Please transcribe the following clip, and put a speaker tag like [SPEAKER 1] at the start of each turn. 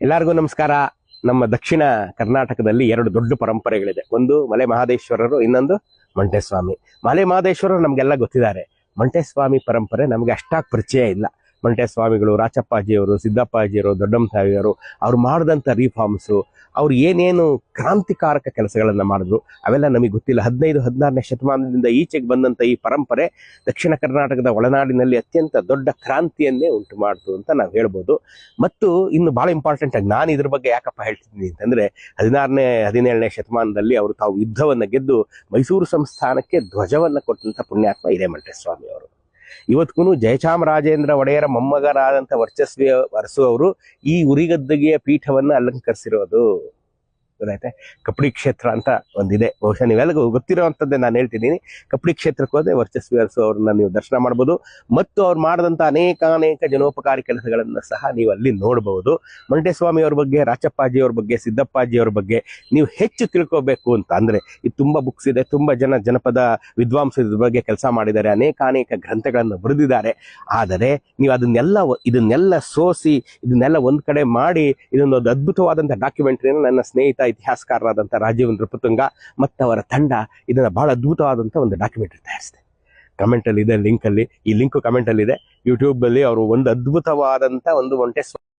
[SPEAKER 1] ಎಲ್ಲರಿಗೂ ನಮಸ್ಕಾರ. ನಮ್ಮ ದಕ್ಷಿಣ ಕರ್ನಾಟಕದಲ್ಲಿ ಎರಡು ದೊಡ್ಡ ಪರಂಪರೆಗಳಿದೆ. ಒಂದು ಮಲೆ ಮಹಾದೇಶ್ವರರು, ಇನ್ನೊಂದು ಮಂಟೇಸ್ವಾಮಿ. ಮಲೆ ಮಹಾದೇಶ್ವರರು ನಮಗೆಲ್ಲ ಗೊತ್ತಿದ್ದಾರೆ. ಮಂಟೇಸ್ವಾಮಿ ಪರಂಪರೆ ನಮಗೆ ಅಷ್ಟಾಗಿ ಪರಿಚಯ ಇಲ್ಲ. ಮಂಟೇಸ್ವಾಮಿಗಳು ರಾಚಪ್ಪಾಜಿಯವರು, ಸಿದ್ದಪ್ಪಾಜಿಯವರು ದೊಡ್ಡಮ್ಮತಾಯಿಯವರು ಅವ್ರು ಮಾಡಿದಂಥ ರಿಫಾರ್ಮ್ಸು ಅವ್ರು ಏನೇನು ಕ್ರಾಂತಿಕಾರಕ ಕೆಲಸಗಳನ್ನು ಮಾಡಿದ್ರು, ಅವೆಲ್ಲ ನಮಗೆ ಗೊತ್ತಿಲ್ಲ. ಹದಿನೈದು, ಹದಿನಾರನೇ ಶತಮಾನದಿಂದ ಈಚೆಗೆ ಬಂದಂಥ ಈ ಪರಂಪರೆ ದಕ್ಷಿಣ ಕರ್ನಾಟಕದ ಒಳನಾಡಿನಲ್ಲಿ ಅತ್ಯಂತ ದೊಡ್ಡ ಕ್ರಾಂತಿಯನ್ನೇ ಉಂಟು ಮಾಡ್ತು ಅಂತ ನಾವು ಹೇಳ್ಬೋದು. ಮತ್ತು ಇನ್ನು ಭಾಳ ಇಂಪಾರ್ಟೆಂಟ್ ಆಗಿ ನಾನು ಇದ್ರ ಬಗ್ಗೆ ಯಾಕಪ್ಪ ಹೇಳ್ತಿದ್ದೀನಿ ಅಂತಂದರೆ, ಹದಿನಾರನೇ, ಹದಿನೇಳನೇ ಶತಮಾನದಲ್ಲಿ ಅವರು ತಾವು ಯುದ್ಧವನ್ನು ಗೆದ್ದು ಮೈಸೂರು ಸಂಸ್ಥಾನಕ್ಕೆ ಧ್ವಜವನ್ನು ಕೊಟ್ಟಂಥ ಪುಣ್ಯಾತ್ಮ ಹಿರೇಮಠ ಸ್ವಾಮಿ ಅವರು ಇವತ್ತಿಗೂ ಜಯಚಾಮರಾಜೇಂದ್ರ ಒಡೆಯರ ಮೊಮ್ಮಗರಾದಂಥ ವರ್ಚಸ್ವಿ ಅರಸು ಅವರು ಈ ಉರಿಗದ್ದುಗೆಯ ಪೀಠವನ್ನ ಅಲಂಕರಿಸಿರೋದು. ಗೊತ್ತಾಯ್ತೆ? ಕಪಡಿ ಕ್ಷೇತ್ರ ಅಂತ ಒಂದಿದೆ. ಬಹುಶಃ ನೀವೆಲ್ಲಗೂ ಗೊತ್ತಿರೋವಂಥದ್ದೇ ನಾನು ಹೇಳ್ತಿದ್ದೀನಿ. ಕಪಡಿ ಕ್ಷೇತ್ರಕ್ಕೆ ಹೋದ್ರೆ ವರ್ಚಸ್ವಿ ಅರಸು ಅವ್ರನ್ನ ನೀವು ದರ್ಶನ ಮಾಡ್ಬೋದು. ಮತ್ತು ಅವ್ರು ಮಾಡಿದಂಥ ಅನೇಕ ಅನೇಕ ಜನೋಪಕಾರಿ ಕೆಲಸಗಳನ್ನು ಸಹ ನೀವು ಅಲ್ಲಿ ನೋಡಬಹುದು ಮಂಟೇಸ್ವಾಮಿ ಅವ್ರ ಬಗ್ಗೆ, ರಾಚಪ್ಪಾಜಿ ಅವ್ರ ಬಗ್ಗೆ, ಸಿದ್ದಪ್ಪಾಜಿ ಅವ್ರ ಬಗ್ಗೆ ನೀವು ಹೆಚ್ಚು ತಿಳ್ಕೋಬೇಕು ಅಂತ ಅಂದ್ರೆ ಇದು ತುಂಬಾ ಬುಕ್ಸ್ ಇದೆ, ತುಂಬಾ ಜನ ಜನಪದ ವಿದ್ವಾಂಸರ ಬಗ್ಗೆ ಕೆಲಸ ಮಾಡಿದ್ದಾರೆ, ಅನೇಕ ಅನೇಕ ಗ್ರಂಥಗಳನ್ನು ಬರೆದಿದ್ದಾರೆ. ಆದರೆ ನೀವು ಅದನ್ನೆಲ್ಲ ಇದನ್ನೆಲ್ಲ ಸೋಸಿ, ಇದನ್ನೆಲ್ಲ ಒಂದು ಕಡೆ ಮಾಡಿ ಇದೊಂದು ಅದ್ಭುತವಾದಂಥ ಡಾಕ್ಯುಮೆಂಟ್ರಿಯನ್ನು ನನ್ನ ಸ್ನೇಹಿತ ಇತಿಹಾಸಕಾರರಾದಂಥ ರಾಜೀವ್ ನೃಪತುಂಗ ಮತ್ತು ಅವರ ತಂಡ ಇದನ್ನು ಬಹಳ ಅದ್ಭುತವಾದಂಥ ಒಂದು ಡಾಕ್ಯುಮೆಂಟ್ರಿ ತಯಾರಿಸಿದೆ. ಕಮೆಂಟಲ್ಲಿ ಇದೆ ಲಿಂಕ್ ಅಲ್ಲಿ. ಈ ಲಿಂಕ್ ಕಮೆಂಟಲ್ಲಿದೆ ಯೂಟ್ಯೂಬಲ್ಲಿ ಅವರು ಒಂದು ಅದ್ಭುತವಾದಂಥ ಒಂದು ಒಂಟೆ